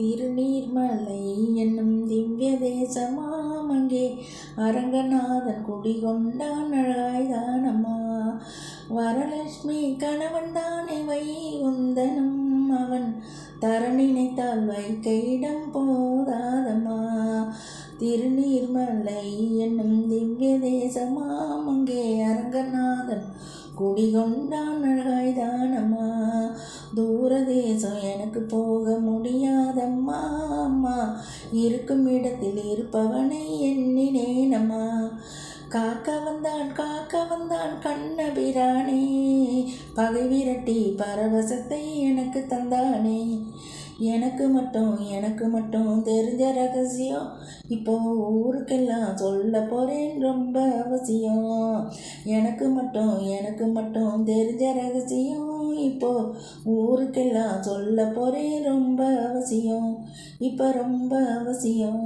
திருநீர்மலை என்னும் திவ்ய தேசமாம். அங்கே அரங்கநாதன் குடிகொண்டான். அழகாய்தானம்மா வரலட்சுமி கணவன் தானே வைகுந்தனும். அவன் தர நினைத்தால் வைக்க இடம் போதாதம்மா. திருநீர்மலை என்னும் திவ்ய தேசமாம். அங்கே அரங்கநாதன் குடிகொண்டான். அழகாய்தானம்மா தூர தேசம் எனக்கு போக முடியாது இருக்கும் இடத்தில் இருப்பவனை எண்ணினேனம்மா காக்க வந்தான் காக்க வந்தான் கண்ணபிரானே. பகை விரட்டி பரவசத்தை எனக்கு தந்தானே. எனக்கு மட்டும் எனக்கு மட்டும் தெரிஞ்ச ரகசியம். இப்போ ஊருக்கெல்லாம் சொல்ல போகிறேன் ரொம்ப அவசியம். எனக்கு மட்டும் எனக்கு மட்டும் தெரிஞ்ச ரகசியம். இப்போ ஊருக்கெல்லாம் சொல்ல போகிறேன் ரொம்ப அவசியம். இப்போ ரொம்ப அவசியம்.